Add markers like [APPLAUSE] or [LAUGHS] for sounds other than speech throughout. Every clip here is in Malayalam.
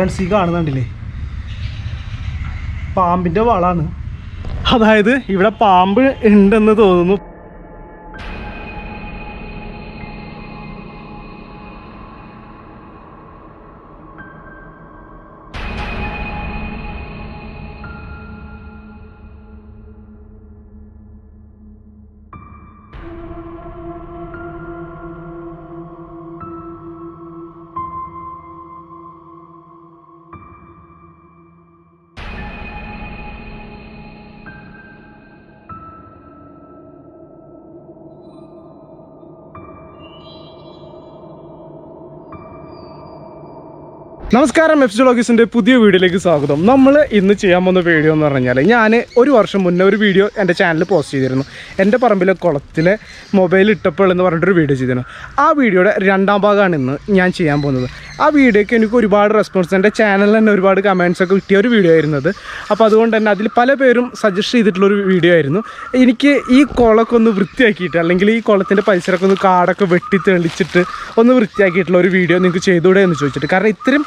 ഫ്രണ്ട്സ് ഈ കാണുന്നുണ്ടല്ലേ പാമ്പിന്റെ വളമാണ് അതായത് ഇവിടെ പാമ്പ് ഉണ്ടെന്ന് തോന്നുന്നു. നമസ്കാരം എഫ് ജോളോഗീസിന്റെ പുതിയ വീഡിയോയിലേക്ക് സ്വാഗതം. നമ്മൾ ഇന്ന് ചെയ്യാൻ പോകുന്ന വീഡിയോ എന്ന് പറഞ്ഞാൽ ഞാൻ ഒരു വർഷം മുന്നേ ഒരു വീഡിയോ എന്റെ ചാനലിൽ പോസ്റ്റ് ചെയ്തിരുന്നു. എന്റെ പറമ്പിലെ കുളത്തിലെ മൊബൈൽ ഇട്ടപ്പോൾ എന്ന് പറഞ്ഞിട്ടൊരു വീഡിയോ ചെയ്തിരുന്നു. ആ വീഡിയോയുടെ രണ്ടാം ഭാഗമാണ് ഇന്ന് ഞാൻ ചെയ്യാൻ പോകുന്നത്. ആ വീഡിയോയ്ക്ക് എനിക്ക് ഒരുപാട് റെസ്പോൺസ് എന്റെ ചാനലിൽ തന്നെ ഒരുപാട് കമൻസ് ഒക്കെ കിട്ടിയ ഒരു വീഡിയോ ആയിരുന്നത് അപ്പോൾ അതുകൊണ്ട് തന്നെ അതിൽ പല പേരും സജസ്റ്റ് ചെയ്തിട്ടുള്ളൊരു വീഡിയോ ആയിരുന്നു. എനിക്ക് ഈ കുളമൊക്കെ ഒന്ന് വൃത്തിയാക്കിയിട്ട് അല്ലെങ്കിൽ ഈ കുളത്തിന്റെ പരിസരമൊക്കെ ഒന്ന് കാടൊക്കെ വെട്ടി തെളിച്ചിട്ട് ഒന്ന് വൃത്തിയാക്കിയിട്ടുള്ള ഒരു വീഡിയോ നിങ്ങൾക്ക് ചെയ്തുകൂടെ എന്ന് ചോദിച്ചിട്ട്. കാരണം ഇത്രയും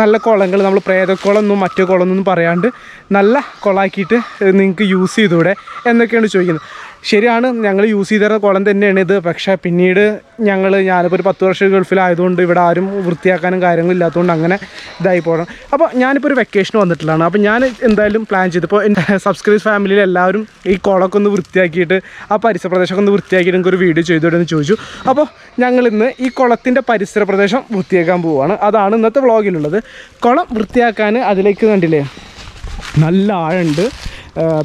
നല്ല കുളങ്ങൾ നമ്മൾ പ്രേതക്കുളമൊന്നും മറ്റു കുളമൊന്നും പറയാണ്ട് നല്ല കുളമാക്കിയിട്ട് നിങ്ങൾക്ക് യൂസ് ചെയ്തൂടെ എന്നൊക്കെയാണ് ചോദിക്കുന്നത്. ശരിയാണ് ഞങ്ങൾ യൂസ് ചെയ്തിരുന്ന കുളം തന്നെയാണ് ഇത്. പക്ഷേ പിന്നീട് ഞങ്ങൾ ഞാനിപ്പോൾ ഒരു പത്ത് വർഷം ഗൾഫിലായതുകൊണ്ട് ഇവിടെ ആരും വൃത്തിയാക്കാനും കാര്യങ്ങളും ഇല്ലാത്തതുകൊണ്ട് അങ്ങനെ ഇതായി പോകണം. അപ്പോൾ ഞാനിപ്പോൾ ഒരു വെക്കേഷൻ വന്നിട്ടുള്ളതാണ്. അപ്പോൾ ഞാൻ എന്തായാലും പ്ലാൻ ചെയ്തു. ഇപ്പോൾ എന്റെ സബ്സ്ക്രൈബ് ഫാമിലിയിൽ എല്ലാവരും ഈ കുളമൊക്കെ ഒന്ന് വൃത്തിയാക്കിയിട്ട് ആ പരിസര പ്രദേശമൊക്കെ ഒന്ന് വൃത്തിയാക്കിയിട്ട് എനിക്കൊരു വീഡിയോ ചെയ്തോടെന്ന് ചോദിച്ചു. അപ്പോൾ ഞങ്ങൾ ഇന്ന് ഈ കുളത്തിന്റെ പരിസര പ്രദേശം വൃത്തിയാക്കാൻ പോവുകയാണ്. അതാണ് ഇന്നത്തെ വ്ളോഗിലുള്ളത് കുളം വൃത്തിയാക്കാൻ അതിലേക്ക് കണ്ടില്ലേ? നല്ല ആഴമുണ്ട്.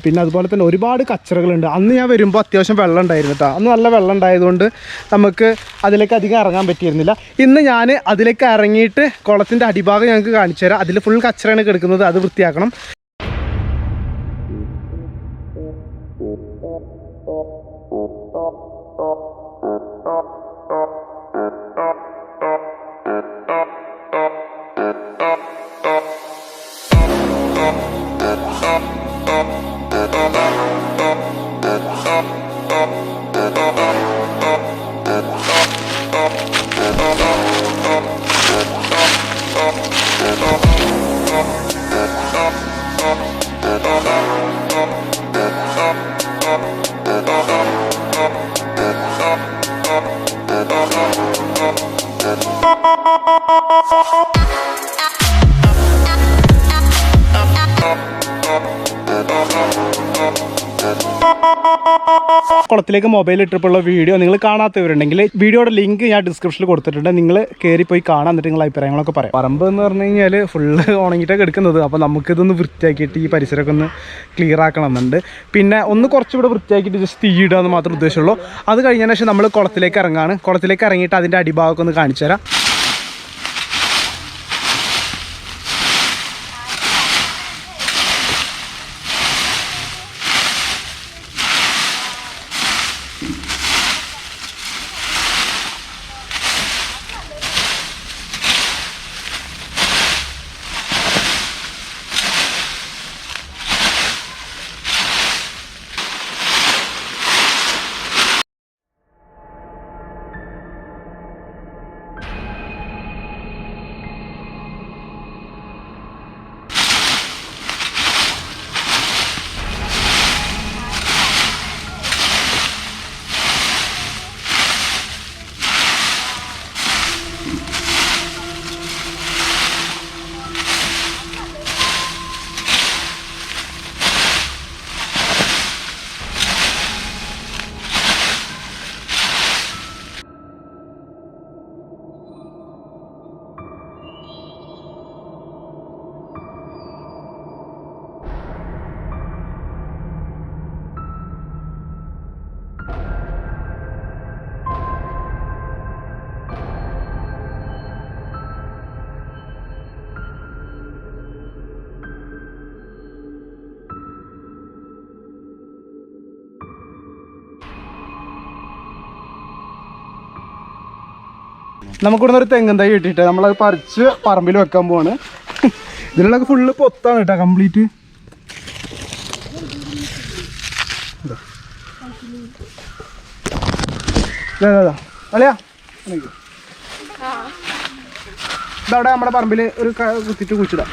പിന്നെ അതുപോലെ തന്നെ ഒരുപാട് കച്ചറകളുണ്ട്. അന്ന് ഞാൻ വരുമ്പോൾ അത്യാവശ്യം വെള്ളം ഉണ്ടായിരുന്നു കേട്ടോ അന്ന് നല്ല വെള്ളം ഉണ്ടായതുകൊണ്ട് നമുക്ക് അതിലേക്ക് അധികം ഇറങ്ങാൻ പറ്റിയിരുന്നില്ല. ഇന്ന് ഞാൻ അതിലേക്ക് ഇറങ്ങിയിട്ട് കുളത്തിന്റെ അടിഭാഗം ഞങ്ങൾക്ക് കാണിച്ചു തരാം. അതിൽ ഫുൾ കച്ചറയാണ് കിടക്കുന്നത്. അത് വൃത്തിയാക്കണം. കുളത്തിലേക്ക് മൊബൈൽ ഇട്ടപ്പോഴുള്ള വീഡിയോ നിങ്ങൾ കാണാത്തവരുണ്ടെങ്കിൽ വീഡിയോയുടെ ലിങ്ക് ഞാൻ ഡിസ്ക്രിപ്ഷനിൽ കൊടുത്തിട്ടുണ്ട്. നിങ്ങൾ കയറി പോയി കാണാൻ എന്നിട്ട് നിങ്ങൾ അഭിപ്രായങ്ങളൊക്കെ പറയാം. പറമ്പ് എന്ന് പറഞ്ഞു കഴിഞ്ഞാൽ ഫുള്ള് ഉണങ്ങിയിട്ടൊക്കെ എടുക്കുന്നത് അപ്പോൾ നമുക്കിതൊന്ന് വൃത്തിയാക്കിയിട്ട് ഈ പരിസരമൊക്കെ ഒന്ന് ക്ലിയർ ആക്കണം എന്നുണ്ട് പിന്നെ ഒന്ന് കുറച്ചുകൂടെ വൃത്തിയാക്കിയിട്ട് ജസ്റ്റ് തീ ഇടുക എന്ന് മാത്രമേ ഉദ്ദേശമുള്ളൂ. അത് കഴിഞ്ഞതിന് ശേഷം നമ്മൾ കുളത്തിലേക്ക് ഇറങ്ങാണ്. കുളത്തിലേക്ക് ഇറങ്ങിയിട്ട് അതിന്റെ അടിഭാഗമൊക്കെ ഒന്ന് കാണിച്ചു തരാം നമുക്കിവിടുന്ന് ഒരു തെങ്ങും തൈ കിട്ടിയിട്ട് നമ്മളത് പറിച്ച് പറമ്പിൽ വെക്കാൻ പോവാണ്. ഇതിലുള്ള ഫുള്ള് പൊത്താണ് കേട്ടോ കംപ്ലീറ്റ് ഇതവിടെ നമ്മുടെ പറമ്പിൽ ഒരു കുത്തിട്ട് കുഴിച്ചിടാം.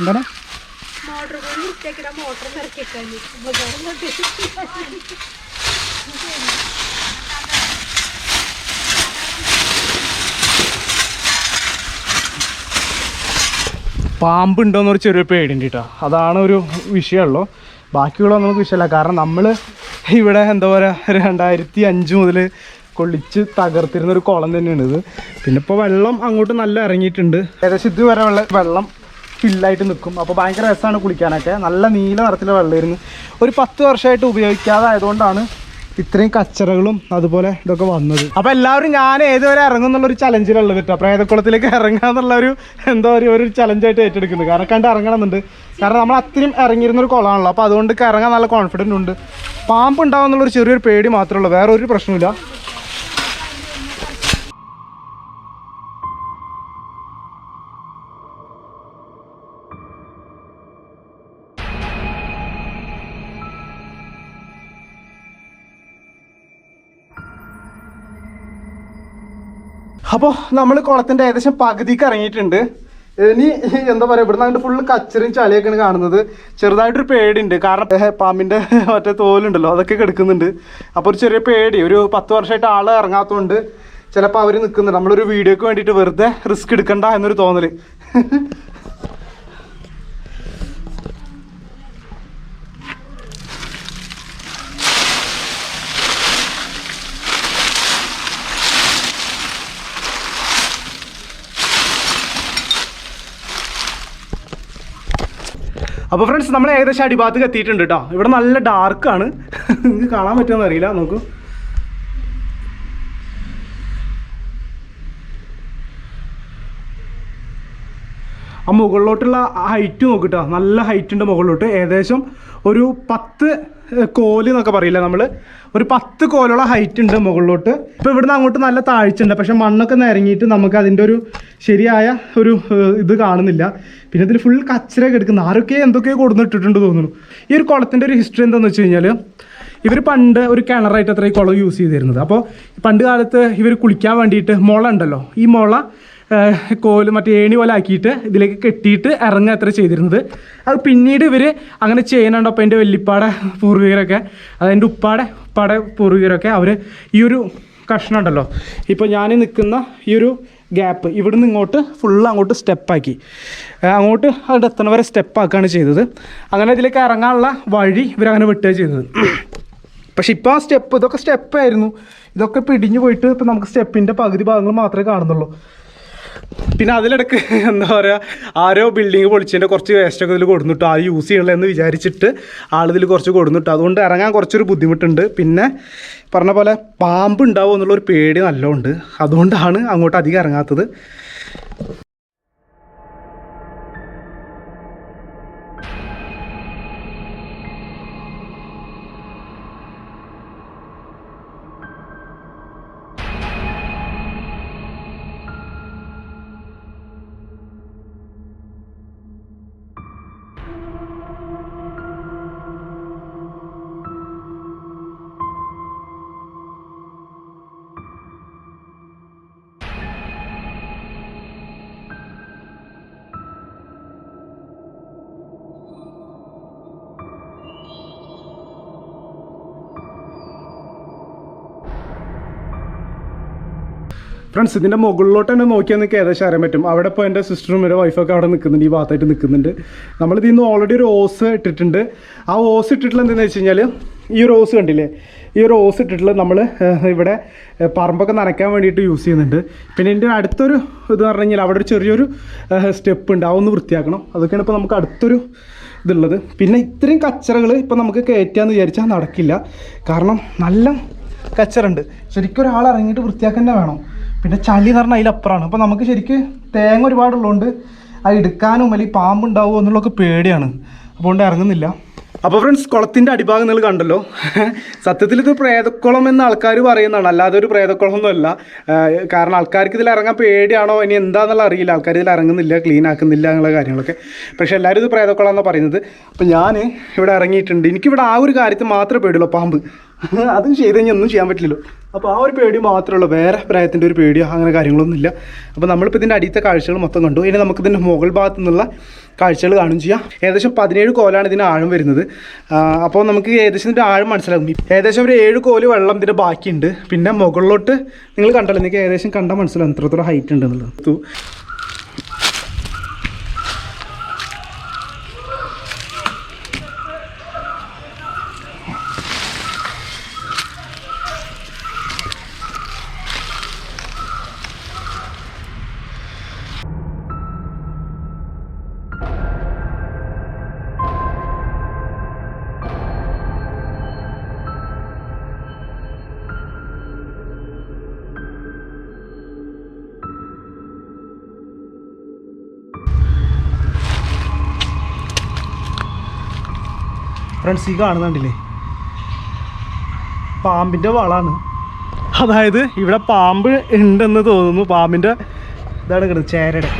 എന്താണ്? മോട്ടർ കൊണ്ട് വൃത്തിയാക്കിട മോട്ടർ പാമ്പ് ഉണ്ടോയെന്നൊരു ചെറിയ പേടിയുണ്ട് കേട്ടോ അതാണ് ഒരു വിഷയമുള്ളൂ. ബാക്കിയുള്ളതൊന്നും നമുക്ക് വിഷയമല്ല. കാരണം നമ്മൾ ഇവിടെ എന്താ പറയുക രണ്ടായിരത്തി അഞ്ച് മുതൽ കൊള്ളിച്ച് തകർത്തിരുന്ന ഒരു കുളം തന്നെയാണ് ഇത്. പിന്നെ ഇപ്പോൾ വെള്ളം അങ്ങോട്ട് നല്ല ഇറങ്ങിയിട്ടുണ്ട്. ഏകദേശം ഇതുവരെ വെള്ളം വെള്ളം ഫില്ലായിട്ട് നിൽക്കും. അപ്പോൾ ഭയങ്കര രസമാണ് കുളിക്കാനൊക്കെ. നല്ല നീല നിറത്തിലെ വെള്ളമായിരുന്നു. ഒരു പത്ത് വർഷമായിട്ട് ഉപയോഗിക്കാതെ ആയതുകൊണ്ടാണ് ഇത്രയും കച്ചറകളും അതുപോലെ ഇതൊക്കെ വന്നത്. അപ്പൊ എല്ലാവരും ഞാൻ ഏതുവരെ ഇറങ്ങും എന്നുള്ളൊരു ചലഞ്ചിലുള്ളത് കേട്ടോ. പ്രേതക്കുളത്തിലേക്ക് ഇറങ്ങുക എന്നുള്ള ഒരു എന്താ പറയുക ഒരു ചലഞ്ചായിട്ട് ഏറ്റെടുക്കുന്നത്. കാരണം കണ്ട് ഇറങ്ങണമെന്നുണ്ട്. കാരണം നമ്മൾ അത്രയും ഇറങ്ങിയിരുന്ന ഒരു കുളമാണല്ലോ. അപ്പോൾ അതുകൊണ്ട് ഇറങ്ങാൻ നല്ല കോൺഫിഡന്റ് ഉണ്ട്. പാമ്പ് ഉണ്ടാവും എന്നുള്ളൊരു ചെറിയൊരു പേടി മാത്രമേ ഉള്ളൂ. വേറെ ഒരു പ്രശ്നമില്ല അപ്പോൾ നമ്മൾ കുളത്തിന്റെ ഏകദേശം പകുതിക്ക് ഇറങ്ങിയിട്ടുണ്ട്. ഇനി എന്താ പറയുക ഇവിടുന്ന് അങ്ങോട്ട് ഫുള്ള് കച്ചറും ചളിയൊക്കെയാണ് കാണുന്നത്. ചെറുതായിട്ടൊരു പേടിയുണ്ട്. കാരണം പാമ്പിന്റെ മറ്റേ തോലുണ്ടല്ലോ അതൊക്കെ കിടക്കുന്നുണ്ട്. അപ്പോൾ ഒരു ചെറിയ പേടി. ഒരു പത്ത് വർഷമായിട്ട് ആൾ ഇറങ്ങാത്തതുകൊണ്ട് ചിലപ്പോൾ അവർ നിൽക്കുന്നുണ്ട് നമ്മളൊരു വീഡിയോക്ക് വേണ്ടിയിട്ട് വെറുതെ റിസ്ക് എടുക്കണ്ട എന്നൊരു തോന്നൽ അപ്പോൾ ഫ്രണ്ട്സ് നമ്മൾ ഏകദേശം അടിഭാഗത്ത് എത്തിയിട്ടുണ്ട് കേട്ടോ ഇവിടെ നല്ല ഡാർക്കാണ് നിങ്ങൾക്ക് കാണാൻ പറ്റുമെന്ന് അറിയില്ല നോക്കൂ. ആ മുകളിലോട്ടുള്ള ഹൈറ്റ് നോക്കിട്ടോ നല്ല ഹൈറ്റ് ഉണ്ട് മുകളിലോട്ട്. ഏകദേശം ഒരു പത്ത് കോൽ എന്നൊക്കെ പറയില്ല നമ്മൾ ഒരു പത്ത് കോലുള്ള ഹൈറ്റ് ഉണ്ട് മുകളിലോട്ട്. ഇപ്പോൾ ഇവിടുന്ന് അങ്ങോട്ട് നല്ല താഴ്ച ഉണ്ട് പക്ഷെ മണ്ണൊക്കെ നിരങ്ങിയിട്ട് നമുക്ക് അതിന്റെ ഒരു ശരിയായ ഒരു ഇത് കാണുന്നില്ല. പിന്നെ ഇതിൽ ഫുൾ കച്ചറയൊക്കെ എടുക്കുന്നു. ആരൊക്കെ എന്തൊക്കെയോ കൊടുന്നിട്ടിട്ടുണ്ട് തോന്നുന്നു. ഈ ഒരു കുളത്തിന്റെ ഒരു ഹിസ്റ്ററി എന്താണെന്ന് വെച്ച് കഴിഞ്ഞാൽ ഇവർ പണ്ട് ഒരു കിണറായിട്ട് അത്ര ഈ കുളം യൂസ് ചെയ്തിരുന്നത്. അപ്പോൾ പണ്ട് കാലത്ത് ഇവർ കുളിക്കാൻ വേണ്ടിയിട്ട് മുള ഉണ്ടല്ലോ. ഈ മുള കോൽ മറ്റേ ഏണി പോലെ ആക്കിയിട്ട് ഇതിലേക്ക് കെട്ടിയിട്ട് ഇറങ്ങുക അത്ര ചെയ്തിരുന്നത്. അത് പിന്നീട് ഇവർ അങ്ങനെ ചെയ്യുന്നുണ്ടപ്പോൾ എന്റെ വല്യപ്പാടെ പൂർവികരൊക്കെ അതെന്റെ ഉപ്പാടെ ഉപ്പാടെ പൂർവികരൊക്കെ അവർ ഈ ഒരു കഷ്ണം ഉണ്ടല്ലോ. ഇപ്പോൾ ഞാൻ നിൽക്കുന്ന ഈ ഒരു ഗ്യാപ്പ് ഇവിടെ നിന്ന് ഇങ്ങോട്ട് ഫുള്ള് അങ്ങോട്ട് സ്റ്റെപ്പാക്കി അങ്ങോട്ട് അവിടെ എത്തണ വരെ സ്റ്റെപ്പാക്കുകയാണ് ചെയ്തത്. അങ്ങനെ ഇതിലേക്ക് ഇറങ്ങാനുള്ള വഴി ഇവരങ്ങനെ വെട്ടുക ചെയ്തത്. പക്ഷെ ഇപ്പോൾ ആ സ്റ്റെപ്പ് ഇതൊക്കെ സ്റ്റെപ്പായിരുന്നു ഇതൊക്കെ പിടിഞ്ഞു പോയിട്ട് ഇപ്പം നമുക്ക് സ്റ്റെപ്പിന്റെ പകുതി ഭാഗങ്ങൾ മാത്രമേ കാണുന്നുള്ളൂ. പിന്നെ അതിലിടക്ക് [LAUGHS] എന്താ പറയുക ആരോ ബിൽഡിങ് പൊളിച്ചതിന്റെ കുറച്ച് വേസ്റ്റൊക്കെ ഇതിൽ കൊടുന്നിട്ടു. ആ യൂസ് ചെയ്യണില്ല എന്ന് വിചാരിച്ചിട്ട് ആളിതിൽ കുറച്ച് കൊടുന്നിട്ടു. അതുകൊണ്ട് ഇറങ്ങാൻ കുറച്ചൊരു ബുദ്ധിമുട്ടുണ്ട്. പിന്നെ പറഞ്ഞ പോലെ പാമ്പ് ഉണ്ടാവുമെന്നുള്ളൊരു പേടി നല്ലതുകൊണ്ട് അതുകൊണ്ടാണ് അങ്ങോട്ട് അധികം ഇറങ്ങാത്തത്. ഫ്രണ്ട്സ് ഇതിന്റെ മുകളിലോട്ട് തന്നെ നോക്കിയാൽ നിങ്ങൾക്ക് ഏകദേശം അറിയാൻ പറ്റും. അവിടെ ഇപ്പോൾ എന്റെ സിസ്റ്ററും എന്റെ വൈഫൊക്കെ അവിടെ നിൽക്കുന്നുണ്ട് ഈ ഭാഗത്തായിട്ട് നിൽക്കുന്നുണ്ട്. നമ്മളിതിൽ നിന്ന് ഓൾറെഡി ഒരു ഓസ് ഇട്ടിട്ടുണ്ട്. ആ ഓസ് ഇട്ടിട്ടുള്ള എന്താണെന്ന് വെച്ച് കഴിഞ്ഞാൽ ഈ ഒരു ഓസ് കണ്ടില്ലേ? ഈ ഒരു ഓസ് ഇട്ടിട്ടുള്ള നമ്മൾ ഇവിടെ പറമ്പൊക്കെ നനയ്ക്കാൻ വേണ്ടിയിട്ട് യൂസ് ചെയ്യുന്നുണ്ട്. പിന്നെ എന്റെ അടുത്തൊരു ഇത് പറഞ്ഞു കഴിഞ്ഞാൽ അവിടെ ഒരു ചെറിയൊരു സ്റ്റെപ്പ് ഉണ്ട്. അതൊന്ന് വൃത്തിയാക്കണം. അതൊക്കെയാണ് ഇപ്പോൾ നമുക്ക് അടുത്തൊരു ഇതുള്ളത്. പിന്നെ ഇത്രയും കച്ചറകൾ ഇപ്പോൾ നമുക്ക് കയറ്റാന്ന് വിചാരിച്ചാൽ നടക്കില്ല. കാരണം നല്ല കച്ചറുണ്ട്. ശരിക്കും ഒരാൾ ഇറങ്ങിയിട്ട് വൃത്തിയാക്കാൻ വേണം. പിന്നെ ചളി എന്ന് പറഞ്ഞാൽ അതിലപ്പുറമാണ്. അപ്പോൾ നമുക്ക് ശരിക്ക് തേങ്ങ ഒരുപാടുള്ളതുകൊണ്ട് അത് എടുക്കാനും അല്ലെങ്കിൽ പാമ്പുണ്ടാവുമോ എന്നുള്ളതൊക്കെ പേടിയാണ്. അതുകൊണ്ട് ഇറങ്ങുന്നില്ല. അപ്പോൾ ഫ്രണ്ട്സ് കുളത്തിന്റെ അടിഭാഗം നിങ്ങൾ കണ്ടല്ലോ. സത്യത്തിൽ ഇത് പ്രേതക്കുളം എന്ന് ആൾക്കാർ പറയുന്നതാണ്. അല്ലാതെ ഒരു പ്രേതക്കുളം ഒന്നുമല്ല കാരണം ആൾക്കാർക്ക് ഇതിൽ ഇറങ്ങാൻ പേടിയാണോ? ഇനി എന്താണെന്നുള്ള അറിയില്ല. ആൾക്കാർ ഇതിൽ ഇറങ്ങുന്നില്ല ക്ലീൻ ആക്കുന്നില്ല എന്നുള്ള കാര്യങ്ങളൊക്കെ. പക്ഷേ എല്ലാവരും ഇത് പ്രേതക്കുളം എന്നാണ് പറയുന്നത്. അപ്പോൾ ഞാൻ ഇവിടെ ഇറങ്ങിയിട്ടുണ്ട്. എനിക്കിവിടെ ആ ഒരു കാര്യത്തിൽ മാത്രമേ പേടിയുള്ളൂ പാമ്പ്. [LAUGHS] അതും ചെയ്ത് കഴിഞ്ഞാൽ ഒന്നും ചെയ്യാൻ പറ്റില്ലല്ലോ. അപ്പോൾ ആ ഒരു പേടി മാത്രമേ വേറെ പ്രായത്തിന്റെ ഒരു പേടിയോ അങ്ങനെ കാര്യങ്ങളൊന്നും ഇല്ല അപ്പോൾ നമ്മളിപ്പോൾ ഇതിന്റെ അടിയത്തെ കാഴ്ചകൾ മൊത്തം കണ്ടു. ഇനി നമുക്ക് ഇതിന്റെ മുകൾ ഭാഗത്തു നിന്നുള്ള കാഴ്ചകൾ കാണും ചെയ്യാം. ഏകദേശം പതിനേഴ് കോലാണ് ഇതിന് ആഴം വരുന്നത്. അപ്പോൾ നമുക്ക് ഏകദേശം ഇതിന്റെ ആഴം മനസ്സിലാകും. ഏകദേശം ഒരു ഏഴ് കോൽ വെള്ളം ഇതിന്റെ ബാക്കിയുണ്ട്. പിന്നെ മുകളിലോട്ട് നിങ്ങൾ കണ്ടല്ലോ നിങ്ങൾക്ക് ഏകദേശം കണ്ടാൽ മനസ്സിലാവും എത്രത്തോളം ഹൈറ്റ് ഉണ്ട് ഫ്രണ്ട്സ് ഈ കാണുന്നുണ്ടല്ലേ പാമ്പിന്റെ വളമാണ് അതായത് ഇവിടെ പാമ്പ് ഉണ്ടെന്ന് തോന്നുന്നു. പാമ്പിന്റെ ഇതാണ് കിടന്നത് ചേരയുടെ.